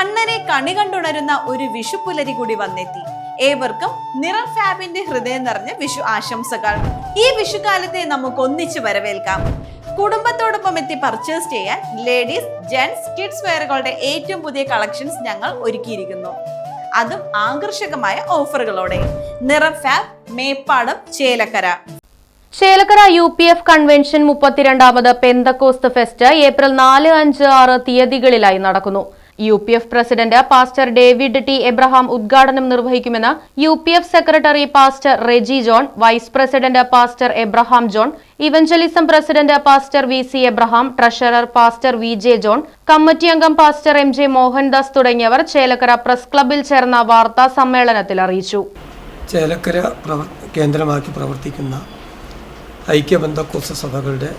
കണ്ണനെ കണി കണ്ടുണരുന്ന ഒരു വിഷു പുലരി കൂടി വന്നെത്തി. ഏവർക്കും നിറം ഫാബിന്റെ ഹൃദയം നിറഞ്ഞ വിഷു ആശംസകൾ. ഈ വിഷുക്കാലത്തെ നമുക്ക് ഒന്നിച്ച് വരവേൽക്കാം. കുടുംബത്തോടൊപ്പം എത്തി പർച്ചേസ് ചെയ്യാൻ ലേഡീസ് ജെന്റ്സ് കിഡ്സ് വെയറുകളുടെ ഏറ്റവും പുതിയ കളക്ഷൻസ് ഞങ്ങൾ ഒരുക്കിയിരിക്കുന്നു. അതും ആകർഷകമായ ഓഫറുകളോടെ Niram fab Meppadam Chelakkara. Chelakkara U P F convention മുപ്പത്തിരണ്ടാമത് Pentecost fest April നാല് അഞ്ച് ആറ് തീയതികളിലായി നടക്കുന്നു. U P F president pastor David T Abraham ഉദ്ഘാടനം നിർവഹിക്കുമെന്ന് U P F secretary pastor Reji John vice president pastor Abraham John evangelism president pastor V C Abraham treasurer pastor V J John committee അംഗം pastor M J Mohandas തുടങ്ങിയവർ Chelakkara press ക്ലബിൽ ചേർന്ന വാർത്താ സമ്മേളനത്തിൽ അറിയിച്ചു. ചേലക്കര കേന്ദ്രമാക്കി പ്രവർത്തിക്കുന്ന ഐക്യബന്ധക്കോസ സഭകളുടെ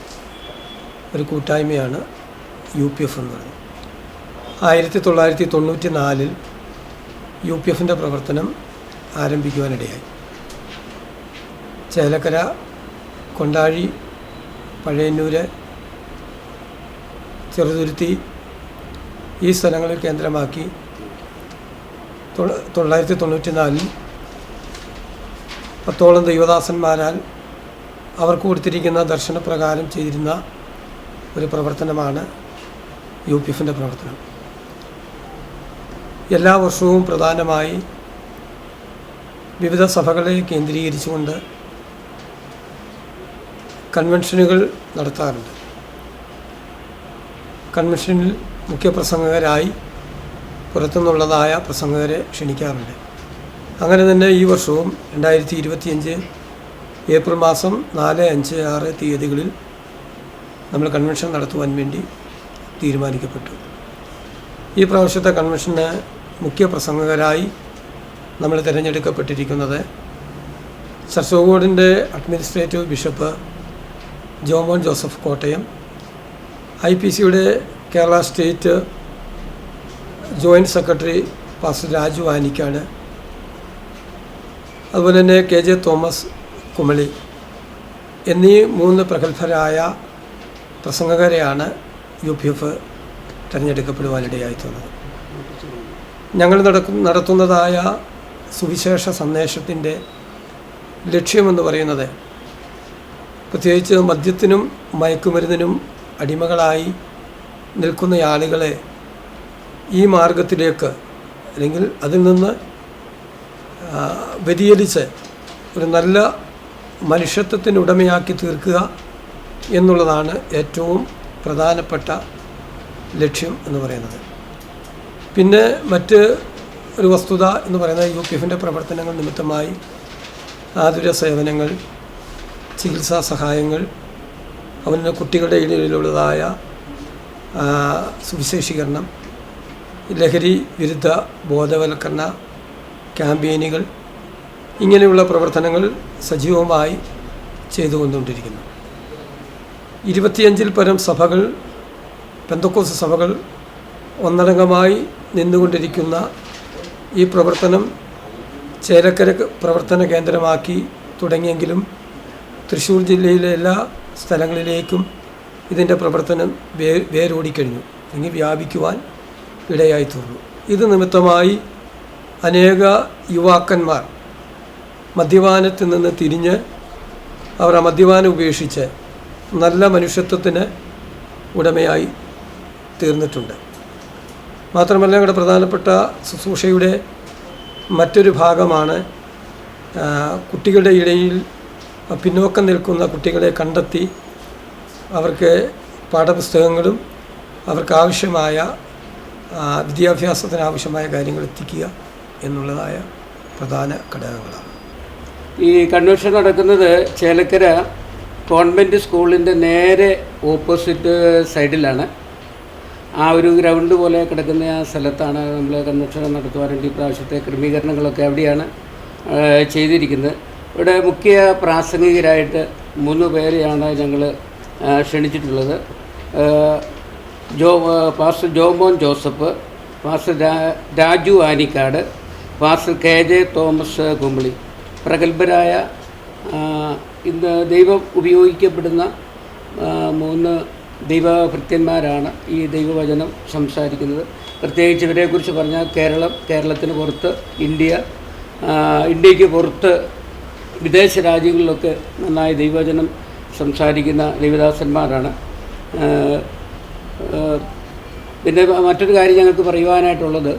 ഒരു കൂട്ടായ്മയാണ് യു പി എഫ് എന്ന് പറയുന്നത്. ആയിരത്തി തൊള്ളായിരത്തി തൊണ്ണൂറ്റി നാലിൽ യു പി എഫിന്റെ പ്രവർത്തനം ആരംഭിക്കുവാനിടയായി. ചേലക്കര കൊണ്ടാഴി പഴയന്നൂര് ചെറുതുരുത്തി ഈ സ്ഥലങ്ങളിൽ കേന്ദ്രമാക്കി തൊള്ള- തൊള്ളായിരത്തി തൊണ്ണൂറ്റി നാലിൽ പത്തോളം ദൈവദാസന്മാരാൽ അവർക്ക് കൊടുത്തിരിക്കുന്ന ദർശനപ്രകാരം ചെയ്തിരുന്ന ഒരു പ്രവർത്തനമാണ് യു പി എഫിന്റെ പ്രവർത്തനം. എല്ലാ വർഷവും പ്രധാനമായി വിവിധ സഭകളെ കേന്ദ്രീകരിച്ചുകൊണ്ട് കൺവെൻഷനുകൾ നടത്താറുണ്ട്. കൺവെൻഷനിൽ മുഖ്യപ്രസംഗകരായി പുറത്തുനിന്നുള്ളതായ പ്രസംഗകരെ ക്ഷണിക്കാറുണ്ട്. അങ്ങനെ തന്നെ ഈ വർഷവും രണ്ടായിരത്തി ഇരുപത്തിയഞ്ച് ഏപ്രിൽ മാസം നാല് അഞ്ച് ആറ് തീയതികളിൽ നമ്മൾ കൺവെൻഷൻ നടത്തുവാൻ വേണ്ടി തീരുമാനിക്കപ്പെട്ടു. ഈ പ്രാവശ്യത്തെ കൺവെൻഷന് മുഖ്യ പ്രസംഗകരായി നമ്മൾ തിരഞ്ഞെടുക്കപ്പെട്ടിരിക്കുന്നത് സർസോഗോഡിന്റെ administrative bishop Jomon Joseph Kottayam I P സിയുടെ Kerala state joint secretary pastor Raju ആനിക്കാണ് അതുപോലെ തന്നെ കെ ജെ തോമസ് കുമളി എന്നീ മൂന്ന് പ്രഗത്ഭരായ പ്രസംഗകരെയാണ് യു പി എഫ് തിരഞ്ഞെടുക്കപ്പെടുവാനിടയായി തീർന്നത് ഞങ്ങൾ നടക്കും നടത്തുന്നതായ സുവിശേഷ സന്ദേശത്തിന്റെ ലക്ഷ്യമെന്ന് പറയുന്നത് പ്രത്യേകിച്ച് മദ്യത്തിനും മയക്കുമരുന്നിനും അടിമകളായി നിൽക്കുന്ന ആളുകളെ ഈ മാർഗത്തിലേക്ക് അല്ലെങ്കിൽ അതിൽ നിന്ന് വ്യതിചലിച്ച് ഒരു നല്ല മനുഷ്യത്വത്തിന് ഉടമയാക്കി തീർക്കുക എന്നുള്ളതാണ് ഏറ്റവും പ്രധാനപ്പെട്ട ലക്ഷ്യം എന്ന് പറയുന്നത്. പിന്നെ മറ്റ് ഒരു വസ്തുത എന്ന് പറയുന്നത് യു പി എഫിന്റെ പ്രവർത്തനങ്ങൾ നിമിത്തമായി ആതുര സേവനങ്ങൾ ചികിത്സാ സഹായങ്ങൾ അവന് കുട്ടികളുടെ ഇടയിലുള്ളതായ സുവിശേഷീകരണം ലഹരി വിരുദ്ധ ബോധവൽക്കരണ ക്യാമ്പയിനുകൾ ഇങ്ങനെയുള്ള പ്രവർത്തനങ്ങൾ സജീവമായി ചെയ്തുകൊണ്ടുകൊണ്ടിരിക്കുന്നു. ഇരുപത്തിയഞ്ചിൽ പരം സഭകൾ പെന്തക്കോസ് സഭകൾ ഒന്നടങ്കമായി നിന്നുകൊണ്ടിരിക്കുന്ന ഈ പ്രവർത്തനം ചേരക്കര പ്രവർത്തന കേന്ദ്രമാക്കി തുടങ്ങിയെങ്കിലും തൃശ്ശൂർ ജില്ലയിലെ എല്ലാ സ്ഥലങ്ങളിലേക്കും ഇതിന്റെ പ്രവർത്തനം വേ വേരോടിക്കഴിഞ്ഞു. അല്ലെങ്കിൽ വ്യാപിക്കുവാൻ ഇടയായി തീർന്നു ഇത് നിമിത്തമായി അനേക യുവാക്കന്മാർ മദ്യപാനത്തിൽ നിന്ന് തിരിഞ്ഞ് അവർ ആ മദ്യപാനം ഉപേക്ഷിച്ച് നല്ല മനുഷ്യത്വത്തിന് ഉടമയായി തീർന്നിട്ടുണ്ട്. മാത്രമല്ല ഞങ്ങളുടെ പ്രധാനപ്പെട്ട ശുശ്രൂഷയുടെ മറ്റൊരു ഭാഗമാണ് കുട്ടികളുടെ ഇടയിൽ പിന്നോക്കം നിൽക്കുന്ന കുട്ടികളെ കണ്ടെത്തി അവർക്ക് പാഠപുസ്തകങ്ങളും അവർക്ക് ആവശ്യമായ ആവശ്യമായ കാര്യങ്ങൾ എത്തിക്കുക എന്നുള്ളതായ പ്രധാന ഘടകങ്ങളാണ്. ഈ കൺവെൻഷൻ നടക്കുന്നത് ചേലക്കര കോൺവെന്റ് സ്കൂളിന്റെ നേരെ ഓപ്പോസിറ്റ് സൈഡിലാണ്. ആ ഒരു ഗ്രൗണ്ട് പോലെ കിടക്കുന്ന ആ സ്ഥലത്താണ് നമ്മൾ കൺവെൻഷൻ നടത്തുവാൻ വേണ്ടി പ്രാവശ്യത്തെ ക്രമീകരണങ്ങളൊക്കെ അവിടെയാണ് ചെയ്തിരിക്കുന്നത്. ഇവിടെ മുഖ്യ പ്രാസംഗികരായിട്ട് മൂന്ന് പേരെയാണ് ഞങ്ങൾ ക്ഷണിച്ചിട്ടുള്ളത്. ജോ pastor Jomon Joseph pastor Raju Anikkad pastor K J Thomas Kumbali. പ്രഗത്ഭരായ ഇന്ന് ദൈവം ഉപയോഗിക്കപ്പെടുന്ന മൂന്ന് ദൈവഭൃത്യന്മാരാണ് ഈ ദൈവവചനം സംസാരിക്കുന്നത്. പ്രത്യേകിച്ച് ഇവരെക്കുറിച്ച് പറഞ്ഞാൽ കേരളം കേരളത്തിന് പുറത്ത് ഇന്ത്യ ഇന്ത്യയ്ക്ക് പുറത്ത് വിദേശ രാജ്യങ്ങളിലൊക്കെ നന്നായി ദൈവവചനം സംസാരിക്കുന്ന ദൈവദാസന്മാരാണ് പിന്നെ മറ്റൊരു കാര്യം ഞങ്ങൾക്ക് പറയുവാനായിട്ടുള്ളത്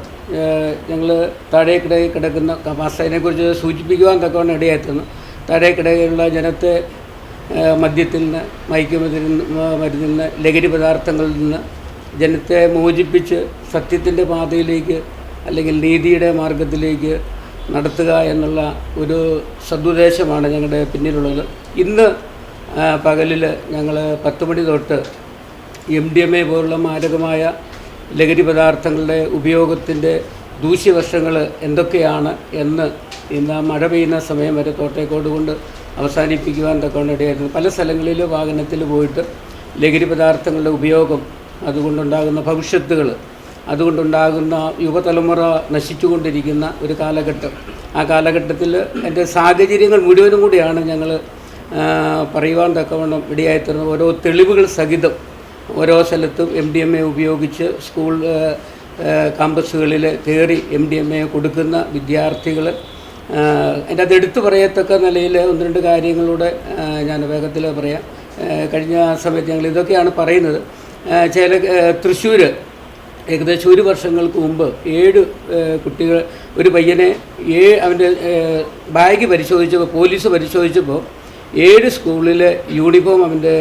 ഞങ്ങൾ താഴേക്കിടയിൽ കിടക്കുന്ന മാസ്റ്ററിനെക്കുറിച്ച് സൂചിപ്പിക്കുവാൻ തക്കവണ്ണം ഇടയായിരുന്നു താഴേക്കിടയിലുള്ള ജനത്തെ മദ്യത്തിൽ നിന്ന് മയക്കുമരുന്നിൽ നിന്ന് മരുന്നിൽ നിന്ന് ലഹരി പദാർത്ഥങ്ങളിൽ നിന്ന് ജനത്തെ മോചിപ്പിച്ച് സത്യത്തിന്റെ പാതയിലേക്ക് അല്ലെങ്കിൽ നീതിയുടെ മാർഗത്തിലേക്ക് നടത്തുക എന്നുള്ള ഒരു സദുദ്ദേശമാണ് ഞങ്ങളുടെ പിന്നിലുള്ളത്. ഇന്ന് പകലിൽ ഞങ്ങൾ പത്ത് മണി തൊട്ട് എം ഡി എം എ പോലുള്ള മാരകമായ ലഹരി പദാർത്ഥങ്ങളുടെ ഉപയോഗത്തിന്റെ ദൂഷ്യവശങ്ങൾ എന്തൊക്കെയാണ് എന്ന് ഇന്ന് ആ മഴ പെയ്യുന്ന സമയം വരെ തോട്ടേക്കോട് കൊണ്ട് അവസാനിപ്പിക്കുവാൻ തക്കവണ്ണം ഇടയായിരുന്നു പല സ്ഥലങ്ങളിൽ വാഹനത്തിൽ പോയിട്ട് ലഹരി പദാർത്ഥങ്ങളുടെ ഉപയോഗം അതുകൊണ്ടുണ്ടാകുന്ന ഭവിഷ്യത്തുകൾ അതുകൊണ്ടുണ്ടാകുന്ന യുവതലമുറ നശിച്ചുകൊണ്ടിരിക്കുന്ന ഒരു കാലഘട്ടം. ആ കാലഘട്ടത്തിൽ എന്റെ സാഹചര്യങ്ങൾ മുഴുവനും കൂടിയാണ് ഞങ്ങൾ പറയുവാൻ തക്കവണ്ണം ഇടയായിത്തീർന്നത് ഓരോ തെളിവുകൾ സഹിതം ഓരോ സ്ഥലത്തും എം ഡി എം എ ഉപയോഗിച്ച് സ്കൂൾ കാമ്പസുകളിൽ കയറി എം ഡി എം എ കൊടുക്കുന്ന വിദ്യാർത്ഥികൾ എന്റെ അത് എടുത്തു പറയത്തക്ക നിലയിൽ ഒന്ന് രണ്ട് കാര്യങ്ങളിലൂടെ ഞാൻ വേഗത്തിൽ പറയാം. കഴിഞ്ഞ സമയത്ത് ഞങ്ങൾ ഇതൊക്കെയാണ് പറയുന്നത്. ചില തൃശ്ശൂർ ഏകദേശം ഒരു വർഷങ്ങൾക്ക് മുമ്പ് ഏഴ് കുട്ടികൾ ഒരു പയ്യനെ ഏ അവന്റെ ബാഗ് പരിശോധിച്ചപ്പോൾ പോലീസ് പരിശോധിച്ചപ്പോൾ ഏഴ് സ്കൂളിലെ യൂണിഫോം അവന്റെ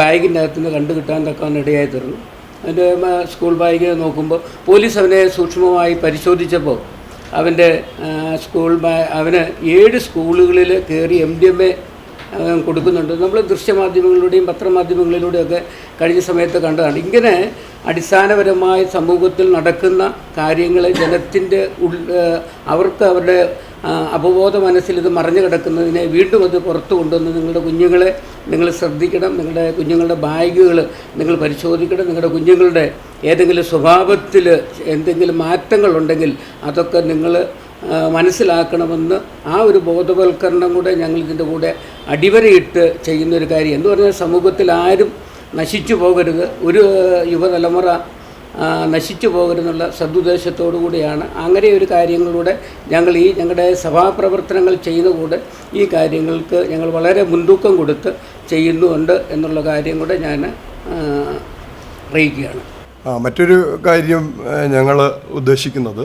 ബാഗിന്റെ അകത്തു നിന്ന് കണ്ടു കിട്ടാൻ തക്കാൻ ഇടയായി തീർന്നു. അവന്റെ സ്കൂൾ ബാഗ് നോക്കുമ്പോൾ പോലീസ് അവനെ സൂക്ഷ്മമായി പരിശോധിച്ചപ്പോൾ അവന്റെ സ്കൂൾ അവന് ഏഴ് സ്കൂളുകളിൽ കയറി എം ഡി എം എ കൊടുക്കുന്നുണ്ട്. നമ്മൾ ദൃശ്യമാധ്യമങ്ങളിലൂടെയും പത്രമാധ്യമങ്ങളിലൂടെയൊക്കെ കഴിഞ്ഞ സമയത്ത് കണ്ടതാണ്. ഇങ്ങനെ അടിസ്ഥാനപരമായ സമൂഹത്തിൽ നടക്കുന്ന കാര്യങ്ങളെ ജനത്തിന്റെ ഉൾ അവർക്ക് അവരുടെ അപബോധ മനസ്സിൽ ഇത് മറഞ്ഞു കിടക്കുന്നതിനെ വീണ്ടും അത് പുറത്തു കൊണ്ടുവന്ന് നിങ്ങളുടെ കുഞ്ഞുങ്ങളെ നിങ്ങൾ ശ്രദ്ധിക്കണം നിങ്ങളുടെ കുഞ്ഞുങ്ങളുടെ ബാഗുകൾ നിങ്ങൾ പരിശോധിക്കണം നിങ്ങളുടെ കുഞ്ഞുങ്ങളുടെ ഏതെങ്കിലും സ്വഭാവത്തിൽ എന്തെങ്കിലും മാറ്റങ്ങളുണ്ടെങ്കിൽ അതൊക്കെ നിങ്ങൾ മനസ്സിലാക്കണമെന്ന് ആ ഒരു ബോധവൽക്കരണം കൂടെ ഞങ്ങൾ ഇതിന്റെ കൂടെ അടിവരയിട്ട് ചെയ്യുന്നൊരു കാര്യം. എന്ന് പറഞ്ഞാൽ സമൂഹത്തിൽ ആരും നശിച്ചു പോകരുത്. ഒരു യുവതലമുറ നശിച്ചു പോകരുതെന്നുള്ള സദുദ്ദേശത്തോടു കൂടിയാണ് അങ്ങനെ ഒരു കാര്യങ്ങളിലൂടെ ഞങ്ങൾ ഈ ഞങ്ങളുടെ സഭാപ്രവർത്തനങ്ങൾ ചെയ്യുന്ന കൂടെ ഈ കാര്യങ്ങൾക്ക് ഞങ്ങൾ വളരെ മുൻതൂക്കം കൊടുത്ത് ചെയ്യുന്നുണ്ട് എന്നുള്ള കാര്യം കൂടെ ഞാൻ അറിയിക്കുകയാണ്. മറ്റൊരു കാര്യം ഞങ്ങൾ ഉദ്ദേശിക്കുന്നത്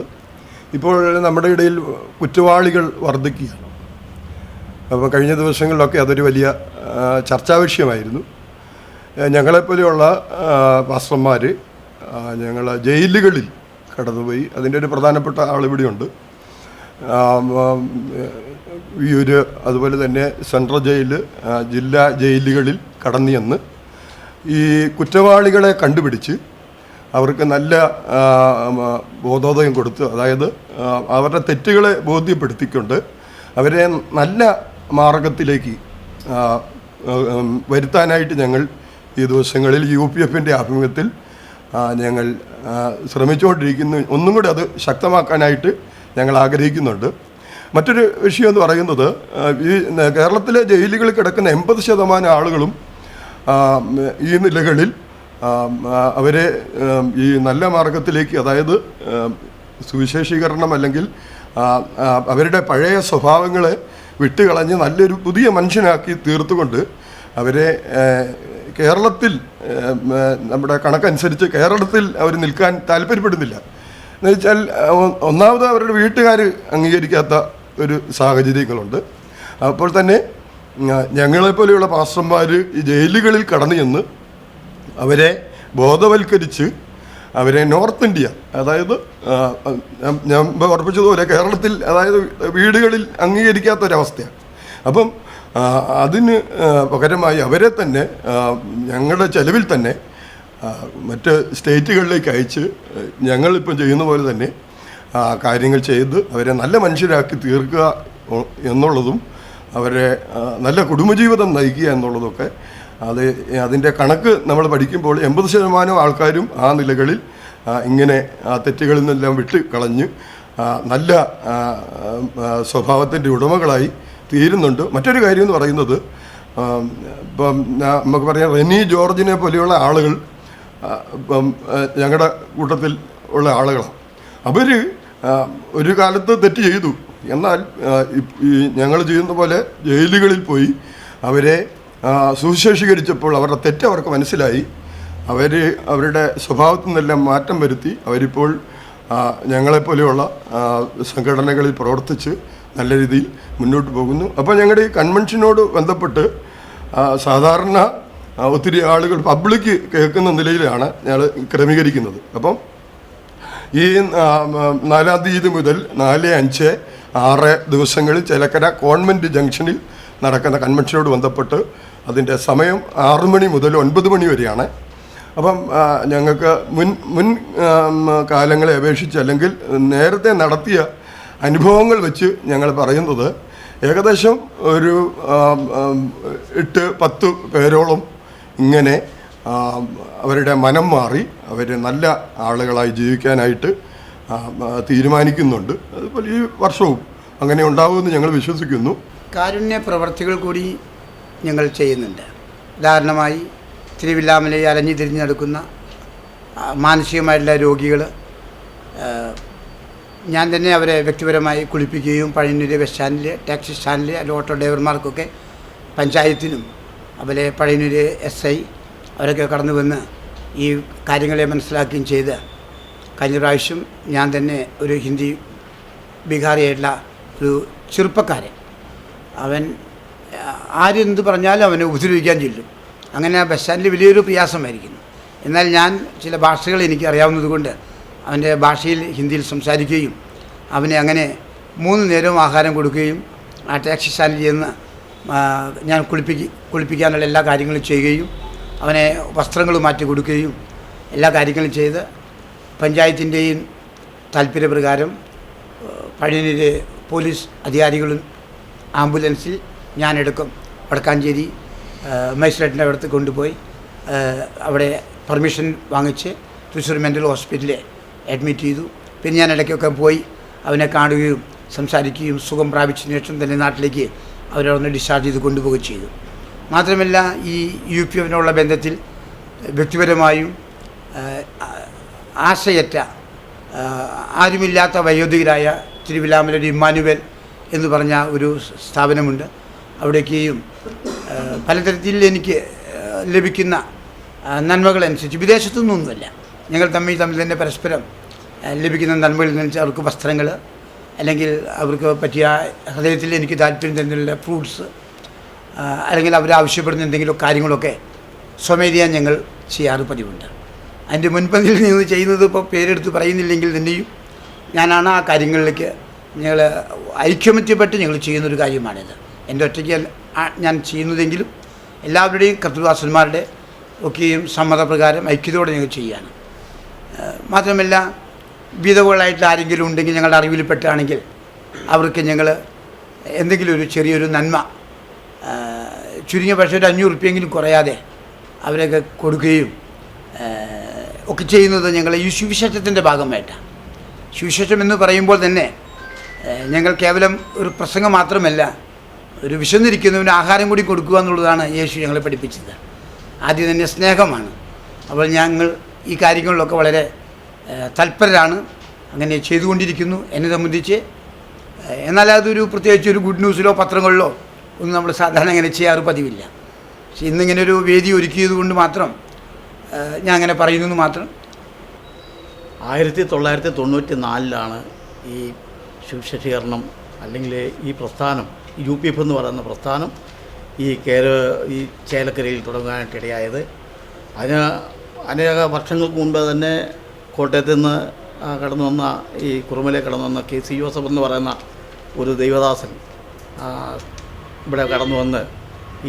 ഇപ്പോൾ നമ്മുടെ ഇടയിൽ കുറ്റവാളികൾ വർദ്ധിക്കുകയാണ്. അപ്പോൾ കഴിഞ്ഞ ദിവസങ്ങളിലൊക്കെ അതൊരു വലിയ ചർച്ചാ വിഷയമായിരുന്നു. ഞങ്ങളെപ്പോലെയുള്ള പാസ്റ്റർമാർ ഞങ്ങൾ ജയിലുകളിൽ കടന്നുപോയി. അതിന്റെ ഒരു പ്രധാനപ്പെട്ട ആളിവിടെയുണ്ട് ഈ ഒരു അതുപോലെ തന്നെ സെൻട്രൽ ജയിൽ ജില്ലാ ജയിലുകളിൽ കടന്നു ചെന്ന് ഈ കുറ്റവാളികളെ കണ്ടുപിടിച്ച് അവർക്ക് നല്ല ബോധോദയം കൊടുത്ത് അതായത് അവരുടെ തെറ്റുകളെ ബോധ്യപ്പെടുത്തിക്കൊണ്ട് അവരെ നല്ല മാർഗത്തിലേക്ക് വരുത്താനായിട്ട് ഞങ്ങൾ ഈ ദിവസങ്ങളിൽ യു പി എഫിന്റെ ആഭിമുഖ്യത്തിൽ ഞങ്ങൾ ശ്രമിച്ചുകൊണ്ടിരിക്കുന്നു. ഒന്നും കൂടി അത് ശക്തമാക്കാനായിട്ട് ഞങ്ങൾ ആഗ്രഹിക്കുന്നുണ്ട്. മറ്റൊരു വിഷയം എന്ന് പറയുന്നത് ഈ കേരളത്തിലെ ജയിലുകളിൽ കിടക്കുന്ന എൺപത് ശതമാനം ആളുകളും ഈ നിലകളിൽ അവരെ ഈ നല്ല മാർഗത്തിലേക്ക് അതായത് സുവിശേഷീകരണം അല്ലെങ്കിൽ അവരുടെ പഴയ സ്വഭാവങ്ങളെ വിട്ടുകളഞ്ഞ് നല്ലൊരു പുതിയ മനുഷ്യനാക്കി തീർത്തുകൊണ്ട് അവരെ കേരളത്തിൽ നമ്മുടെ കണക്കനുസരിച്ച് കേരളത്തിൽ അവർ നിൽക്കാൻ താല്പര്യപ്പെടുന്നില്ല. എന്ന് വെച്ചാൽ ഒന്നാമത് അവരുടെ വീട്ടുകാർ അംഗീകരിക്കാത്ത ഒരു സാഹചര്യങ്ങളുണ്ട്. അപ്പോൾ തന്നെ ഞങ്ങളെപ്പോലെയുള്ള പാസ്റ്റർമാർ ഈ ജയിലുകളിൽ കടന്നു ചെന്ന് അവരെ ബോധവൽക്കരിച്ച് അവരെ നോർത്ത് ഇന്ത്യ അതായത് ഞാൻ- ഉറപ്പിച്ചതുപോലെ കേരളത്തിൽ അതായത് വീടുകളിൽ അംഗീകരിക്കാത്തൊരവസ്ഥയാണ്. അപ്പം അതിന് പകരമായി അവരെ തന്നെ ഞങ്ങളുടെ ചെലവിൽ തന്നെ മറ്റ് സ്റ്റേറ്റുകളിലേക്ക് അയച്ച് ഞങ്ങളിപ്പം ചെയ്യുന്ന പോലെ തന്നെ കാര്യങ്ങൾ ചെയ്ത് അവരെ നല്ല മനുഷ്യരാക്കി തീർക്കുക എന്നുള്ളതും അവരെ നല്ല കുടുംബജീവിതം നയിക്കുക എന്നുള്ളതൊക്കെ അത് അതിന്റെ കണക്ക് നമ്മൾ പഠിക്കുമ്പോൾ എൺപത് ശതമാനം ആൾക്കാരും ആ നിലകളിൽ ഇങ്ങനെ ആ തെറ്റുകളിൽ നിന്നെല്ലാം വിട്ട് കളഞ്ഞ് നല്ല സ്വഭാവത്തിന്റെ ഉടമകളായി തീരുന്നുണ്ട്. മറ്റൊരു കാര്യം എന്ന് പറയുന്നത് ഇപ്പം നമുക്ക് പറയാം റെനി ജോർജിനെ പോലെയുള്ള ആളുകൾ ഇപ്പം ഞങ്ങളുടെ കൂട്ടത്തിൽ ഉള്ള ആളുകളാണ്. അവർ ഒരു കാലത്ത് തെറ്റ് ചെയ്തു. എന്നാൽ ഞങ്ങൾ ചെയ്യുന്ന പോലെ ജയിലുകളിൽ പോയി അവരെ സുവിശേഷീകരിച്ചപ്പോൾ അവരുടെ തെറ്റ് അവർക്ക് മനസ്സിലായി. അവർ അവരുടെ സ്വഭാവത്തിൽ നിന്നെല്ലാം മാറ്റം വരുത്തി അവരിപ്പോൾ ഞങ്ങളെപ്പോലെയുള്ള സംഘടനകളിൽ പ്രവർത്തിച്ച് നല്ല രീതിയിൽ മുന്നോട്ട് പോകുന്നു. അപ്പോൾ ഞങ്ങളുടെ ഈ കൺവെൻഷനോട് ബന്ധപ്പെട്ട് സാധാരണ ഒത്തിരി ആളുകൾ പബ്ലിക് കേൾക്കുന്ന നിലയിലാണ് ഞങ്ങൾ ക്രമീകരിക്കുന്നത്. അപ്പം ഈ നാലാം തീയതി മുതൽ നാല് അഞ്ച് ആറ് ദിവസങ്ങളിൽ ചേലക്കര കോൺവെന്റ് ജംഗ്ഷനിൽ നടക്കുന്ന കൺവെൻഷനോട് ബന്ധപ്പെട്ട് അതിന്റെ സമയം ആറു മണി മുതൽ ഒൻപത് മണി വരെയാണ്. അപ്പം ഞങ്ങൾക്ക് മുൻ മുൻ കാലങ്ങളെ അപേക്ഷിച്ച് അല്ലെങ്കിൽ നേരത്തെ നടത്തിയ അനുഭവങ്ങൾ വെച്ച് ഞങ്ങൾ പറയുന്നത് ഏകദേശം ഒരു എട്ട് പത്ത് പേരോളം ഇങ്ങനെ അവരുടെ മനം മാറി അവർ നല്ല ആളുകളായി ജീവിക്കാനായിട്ട് തീരുമാനിക്കുന്നുണ്ട്. അതുപോലെ ഈ വർഷവും അങ്ങനെ ഉണ്ടാവുമെന്ന് ഞങ്ങൾ വിശ്വസിക്കുന്നു. കാരുണ്യ പ്രവർത്തികൾ കൂടി ഞങ്ങൾ ചെയ്യുന്നുണ്ട്. ഉദാഹരണമായി തിരുവില്ലാമലയിൽ അലഞ്ഞു തിരിഞ്ഞ് നടക്കുന്ന മാനസികമായിട്ടുള്ള രോഗികൾ ഞാൻ തന്നെ അവരെ വ്യക്തിപരമായി കുളിപ്പിക്കുകയും പഴയന്നൂര് ബസ് സ്റ്റാൻഡിൽ ടാക്സി സ്റ്റാൻഡിൽ അല്ലെങ്കിൽ ഓട്ടോ ഡ്രൈവർമാർക്കൊക്കെ പഞ്ചായത്തിനും അതുപോലെ പഴയന്നൂര് എസ് ഐ അവരൊക്കെ കടന്നു വന്ന് ഈ കാര്യങ്ങളെ മനസ്സിലാക്കുകയും ചെയ്ത് കഴിഞ്ഞ പ്രാവശ്യം ഞാൻ തന്നെ ഒരു ഹിന്ദി ബീഹാറിയായിട്ടുള്ള ഒരു ചെറുപ്പക്കാരൻ. അവൻ ആരെന്ത് പറഞ്ഞാലും അവനെ ഉപദ്രവിക്കാൻ ചെല്ലും. അങ്ങനെ ആ ബസ് സ്റ്റാൻഡിൽ വലിയൊരു പ്രയാസമായിരിക്കുന്നു. എന്നാൽ ഞാൻ ചില ഭാഷകൾ എനിക്ക് അറിയാവുന്നത് കൊണ്ട് അവന്റെ ഭാഷയിൽ ഹിന്ദിയിൽ സംസാരിക്കുകയും അവനെ അങ്ങനെ മൂന്ന് നേരവും ആഹാരം കൊടുക്കുകയും ആ ടാക്സി സ്റ്റാൻഡിൽ ചെന്ന് ഞാൻ കുളിപ്പിക്ക് കുളിപ്പിക്കാനുള്ള എല്ലാ കാര്യങ്ങളും ചെയ്യുകയും അവനെ വസ്ത്രങ്ങൾ മാറ്റി കൊടുക്കുകയും എല്ലാ കാര്യങ്ങളും ചെയ്ത് പഞ്ചായത്തിന്റെയും താല്പര്യപ്രകാരം പഴയനിലെ പോലീസ് അധികാരികളും ആംബുലൻസിൽ ഞാനെടുക്കും വടക്കാഞ്ചേരി മജിസ്ട്രേറ്റിന്റെ അടുത്ത് കൊണ്ടുപോയി അവിടെ പെർമിഷൻ വാങ്ങിച്ച് തൃശ്ശൂർ മെന്റൽ ഹോസ്പിറ്റലിൽ അഡ്മിറ്റ് ചെയ്തു. പിന്നെ ഞാൻ ഇടയ്ക്കൊക്കെ പോയി അവനെ കാണുകയും സംസാരിക്കുകയും സുഖം പ്രാപിച്ചതിന് ശേഷം തന്നെ നാട്ടിലേക്ക് അവരെ ഒന്ന് ഡിസ്ചാർജ് ചെയ്ത് കൊണ്ടുപോവുകയും ചെയ്തു. മാത്രമല്ല ഈ യു പി എഫിനുള്ള ബന്ധത്തിൽ വ്യക്തിപരമായും ആശയറ്റ ആരുമില്ലാത്ത വയോധികരായ തിരുവിലാമലൊരു ഇമ്മാനുവൽ എന്ന് പറഞ്ഞ ഒരു സ്ഥാപനമുണ്ട്. അവിടേക്കും ആ, പലതരത്തിൽ എനിക്ക് ലഭിക്കുന്ന നന്മകളനുസരിച്ച് വിദേശത്തു നിന്നൊന്നുമല്ല. ഞങ്ങൾ തമ്മിൽ തമ്മിൽ തന്നെ പരസ്പരം ലഭിക്കുന്ന നന്മകളിൽ നിന്ന് അവർക്ക് വസ്ത്രങ്ങൾ അല്ലെങ്കിൽ അവർക്ക് പറ്റിയ ഹൃദയത്തിൽ എനിക്ക് താല്പര്യം തന്നിട്ടുള്ള ഫ്രൂട്ട്സ് അല്ലെങ്കിൽ അവർ ആവശ്യപ്പെടുന്ന എന്തെങ്കിലും കാര്യങ്ങളൊക്കെ സ്വമേധയാ ഞങ്ങൾ ചെയ്യാറ് പതിവുണ്ട്. അതിന്റെ മുൻപന്തിൽ നിന്ന് ചെയ്യുന്നത് ഇപ്പോൾ പേരെടുത്ത് പറയുന്നില്ലെങ്കിൽ തന്നെയും ഞാനാണ് ആ കാര്യങ്ങളിലേക്ക് ഞങ്ങൾ ഐക്യമത്യപ്പെട്ട് ഞങ്ങൾ ചെയ്യുന്നൊരു കാര്യമാണിത്. എന്റെ ഒറ്റയ്ക്ക് ഞാൻ ചെയ്യുന്നതെങ്കിലും എല്ലാവരുടെയും കർത്തൃദാസന്മാരുടെ ഒക്കെയും സമ്മതപ്രകാരം ഐക്യതയോടെ ഞങ്ങൾ ചെയ്യുകയാണ്. മാത്രമല്ല വിധവകളായിട്ടുള്ള ആരെങ്കിലും ഉണ്ടെങ്കിൽ ഞങ്ങളുടെ അറിവിൽപ്പെട്ടാണെങ്കിൽ അവർക്ക് ഞങ്ങൾ എന്തെങ്കിലും ഒരു ചെറിയൊരു നന്മ ചുരുങ്ങിയ പക്ഷേ ഒരു അഞ്ഞൂറ് റുപ്യെങ്കിലും കുറയാതെ അവരൊക്കെ കൊടുക്കുകയും ഒക്കെ ചെയ്യുന്നത് ഞങ്ങൾ ഈ സുവിശേഷത്തിന്റെ ഭാഗമായിട്ടാണ്. സുവിശേഷം എന്ന് പറയുമ്പോൾ തന്നെ ഞങ്ങൾ കേവലം ഒരു പ്രസംഗം മാത്രമല്ല ഒരു വിശന്നിരിക്കുന്നവന് ആഹാരം കൂടി കൊടുക്കുക എന്നുള്ളതാണ് യേശു ഞങ്ങളെ പഠിപ്പിച്ചത്. ആദ്യം തന്നെ സ്നേഹമാണ്. അപ്പോൾ ഞങ്ങൾ ഈ കാര്യങ്ങളിലൊക്കെ വളരെ തൽപരരാണ്. അങ്ങനെ ചെയ്തുകൊണ്ടിരിക്കുന്നു എന്നെ സംബന്ധിച്ച്. എന്നാൽ അതൊരു പ്രത്യേകിച്ച് ഒരു ഗുഡ് ന്യൂസിലോ പത്രങ്ങളിലോ ഒന്നും നമ്മൾ സാധാരണ അങ്ങനെ ചെയ്യാറ് പതിവില്ല. പക്ഷെ ഇന്നിങ്ങനെ ഒരു വേദി ഒരുക്കിയത് കൊണ്ട് മാത്രം ഞാൻ അങ്ങനെ പറയുന്നു മാത്രം. ആയിരത്തി തൊള്ളായിരത്തി തൊണ്ണൂറ്റി നാലിലാണ് ഈ ശിവശശീകരണം അല്ലെങ്കിൽ ഈ പ്രസ്ഥാനം യു പി എഫ് എന്ന് പറയുന്ന പ്രസ്ഥാനം ഈ കേര ഈ ചേലക്കരയിൽ തുടങ്ങാനായിട്ട് ഇടയായത്. അതിന് അനേക വർഷങ്ങൾക്ക് മുൻപ് തന്നെ കോട്ടയത്ത് നിന്ന് കടന്നു വന്ന ഈ കുറുമലെ കടന്നു വന്ന കെ സി ജോസഫ് എന്ന് പറയുന്ന ഒരു ദൈവദാസൻ ഇവിടെ കടന്നു വന്ന്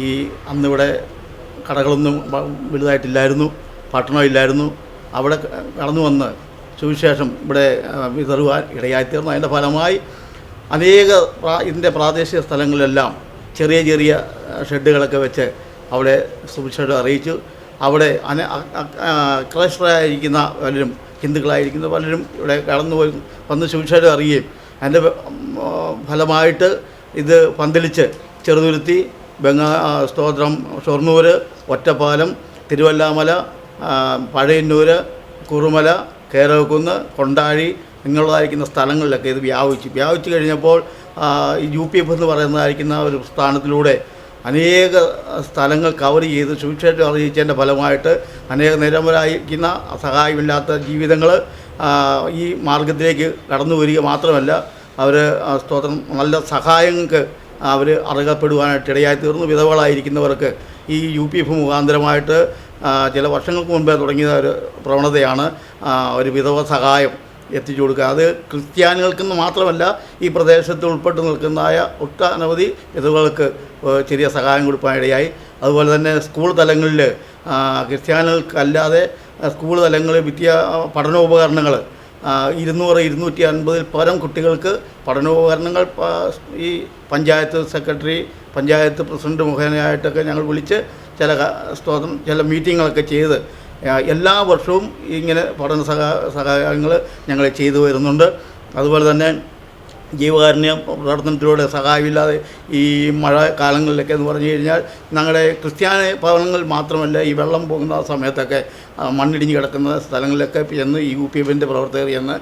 ഈ അന്നിവിടെ കടകളൊന്നും വലുതായിട്ടില്ലായിരുന്നു പട്ടണം ഇല്ലായിരുന്നു. അവിടെ കടന്നു വന്ന് സുവിശേഷം ഇവിടെ വിതറുവാൻ ഇടയായിത്തീർന്നു അതിന്റെ ഫലമായി അനേക ഇതിന്റെ പ്രാദേശിക സ്ഥലങ്ങളിലെല്ലാം ചെറിയ ചെറിയ ഷെഡുകളൊക്കെ വെച്ച് അവിടെ സുവിശേഷം അറിയിച്ചു. അവിടെ അന ക്രൈസ്റ്ററായിരിക്കുന്ന പലരും ഹിന്ദുക്കളായിരിക്കുന്ന പലരും ഇവിടെ കടന്നു പോയി വന്ന് സുവിശേഷം അറിയുകയും അതിന്റെ ഫലമായിട്ട് ഇത് പന്തലിച്ച് ചെറുതുരുത്തി ബംഗാ സ്തോത്രം ഷൊർണൂർ ഒറ്റപ്പാലം തിരുവല്ലാമല പഴയന്നൂർ കുറുമല കേരവക്കുന്ന് കൊണ്ടാഴി ഇങ്ങനെയുള്ളതായിരിക്കുന്ന സ്ഥലങ്ങളിലൊക്കെ ഇത് വ്യാപിച്ചു. വ്യാപിച്ചു കഴിഞ്ഞപ്പോൾ യു പി എഫ് എന്ന് പറയുന്നതായിരിക്കുന്ന ഒരു പ്രസ്ഥാനത്തിലൂടെ അനേക സ്ഥലങ്ങൾ കവർ ചെയ്ത് സുവിശേഷം അറിയിച്ചതിന്റെ ഫലമായിട്ട് അനേക നിരവരായിരിക്കുന്ന സഹായമില്ലാത്ത ജീവിതങ്ങൾ ഈ മാർഗത്തിലേക്ക് കടന്നു വരിക മാത്രമല്ല അവർ സ്തോത്രം നല്ല സഹായങ്ങൾക്ക് അവർ അർഹപ്പെടുവാനായിട്ട് ഇടയായി തീർന്നു. വിധവകളായിരിക്കുന്നവർക്ക് ഈ യു പി എഫ് മുഖാന്തരമായിട്ട് ചില വർഷങ്ങൾക്ക് മുമ്പേ തുടങ്ങിയ ഒരു പ്രവണതയാണ് ഒരു വിധവ സഹായം. എത്തിച്ചു കൊടുക്കുക. അത് ക്രിസ്ത്യാനികൾക്കെന്ന് മാത്രമല്ല ഈ പ്രദേശത്ത് ഉൾപ്പെട്ട് നിൽക്കുന്നതായ ഒട്ടനവധി ഇതുകൾക്ക് ചെറിയ സഹായം കൊടുക്കാനിടയായി അതുപോലെ തന്നെ സ്കൂൾ തലങ്ങളിൽ ക്രിസ്ത്യാനികൾക്കല്ലാതെ സ്കൂൾ തലങ്ങളിൽ വിദ്യാ പഠനോപകരണങ്ങൾ ഇരുന്നൂറ് ഇരുന്നൂറ്റി അൻപതിൽ പരം കുട്ടികൾക്ക് പഠനോപകരണങ്ങൾ ഈ പഞ്ചായത്ത് സെക്രട്ടറി പഞ്ചായത്ത് പ്രസിഡന്റ് മുഖേനയായിട്ടൊക്കെ ഞങ്ങൾ വിളിച്ച് ചില സ്തോത്രം ചില മീറ്റിങ്ങുകളൊക്കെ ചെയ്ത് എല്ലാ വർഷവും ഇങ്ങനെ പഠന സഹാ സഹായങ്ങൾ ഞങ്ങൾ ചെയ്തു വരുന്നുണ്ട്. അതുപോലെ തന്നെ ജീവകാരുണ്യ പ്രവർത്തനത്തിലൂടെ സഹായമില്ലാതെ ഈ മഴ കാലങ്ങളിലൊക്കെ എന്ന് പറഞ്ഞു കഴിഞ്ഞാൽ ഞങ്ങളുടെ ക്രിസ്ത്യാനി ഭവനങ്ങളിൽ മാത്രമല്ല ഈ വെള്ളം പോകുന്ന സമയത്തൊക്കെ മണ്ണിടിഞ്ഞ് കിടക്കുന്ന സ്ഥലങ്ങളിലൊക്കെ ചെന്ന് യു പി എഫിന്റെ പ്രവർത്തകർ ചെന്ന്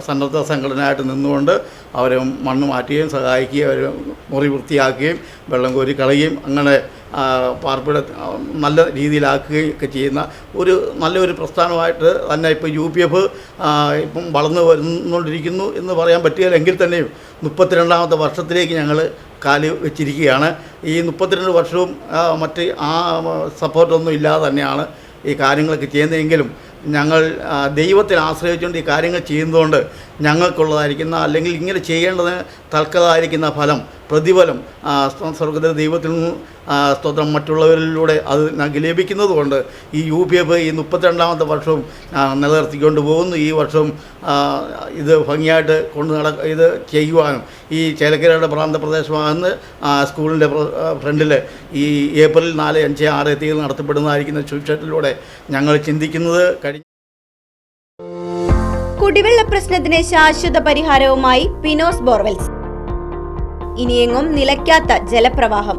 സന്നദ്ധ സംഘടനയായിട്ട് നിന്നുകൊണ്ട് അവരെ മണ്ണ് മാറ്റുകയും സഹായിക്കുകയും അവർ മുറി വൃത്തിയാക്കുകയും വെള്ളം കോരി കളയുകയും അങ്ങനെ പാർപ്പിട നല്ല രീതിയിലാക്കുകയും ഒക്കെ ചെയ്യുന്ന ഒരു നല്ലൊരു പ്രസ്ഥാനമായിട്ട് തന്നെ ഇപ്പോൾ യു പി എഫ് ഇപ്പം വളർന്നു വരുന്നുകൊണ്ടിരിക്കുന്നു എന്ന് പറയാൻ പറ്റുകയില്ലെങ്കിൽ തന്നെയും മുപ്പത്തിരണ്ടാമത്തെ വർഷത്തിലേക്ക് ഞങ്ങൾ കാൽ വെച്ചിരിക്കുകയാണ്. ഈ മുപ്പത്തിരണ്ട് വർഷവും മറ്റ് ആ സപ്പോർട്ടൊന്നും ഇല്ലാതെ തന്നെയാണ് ഈ കാര്യങ്ങളൊക്കെ ചെയ്യുന്നതെങ്കിലും ഞങ്ങൾ ദൈവത്തിൽ ആശ്രയിച്ചുകൊണ്ട് ഈ കാര്യങ്ങൾ ചെയ്യുന്നതുകൊണ്ട് ഞങ്ങൾക്കുള്ളതായിരിക്കുന്ന അല്ലെങ്കിൽ ഇങ്ങനെ ചെയ്യേണ്ടതിന് തൽക്കതായിരിക്കുന്ന ഫലം പ്രതിഫലം സ്വർഗത്തിൽ ദൈവത്തിൽ നിന്നും സ്തോത്രം മറ്റുള്ളവരിലൂടെ അത് ഞങ്ങൾക്ക് ലഭിക്കുന്നത് കൊണ്ട് ഈ യു പി എഫ് ഈ മുപ്പത്തിരണ്ടാമത്തെ വർഷവും നിലനിർത്തിക്കൊണ്ട് പോകുന്നു. ഈ വർഷം ഇത് ഭംഗിയായിട്ട് കൊണ്ട് നട ഇത് ചെയ്യുവാനും ഈ ചേലക്കരയുടെ പ്രാന്തപ്രദേശമാകുന്ന സ്കൂളിന്റെ ഫ്രണ്ടിൽ ഈ ഏപ്രിൽ നാല് അഞ്ച് ആറ് തീയതി നടത്തപ്പെടുന്നതായിരിക്കുന്ന സുവിശേഷത്തിലൂടെ ഞങ്ങൾ ചിന്തിക്കുന്നത് കഴിഞ്ഞ. കുടിവെള്ള പ്രശ്നത്തിന് ശാശ്വത പരിഹാരവുമായി പിനോസ് ബോർവെൽസ്. ഇനിയെങ്ങും നിലയ്ക്കാത്ത ജലപ്രവാഹം.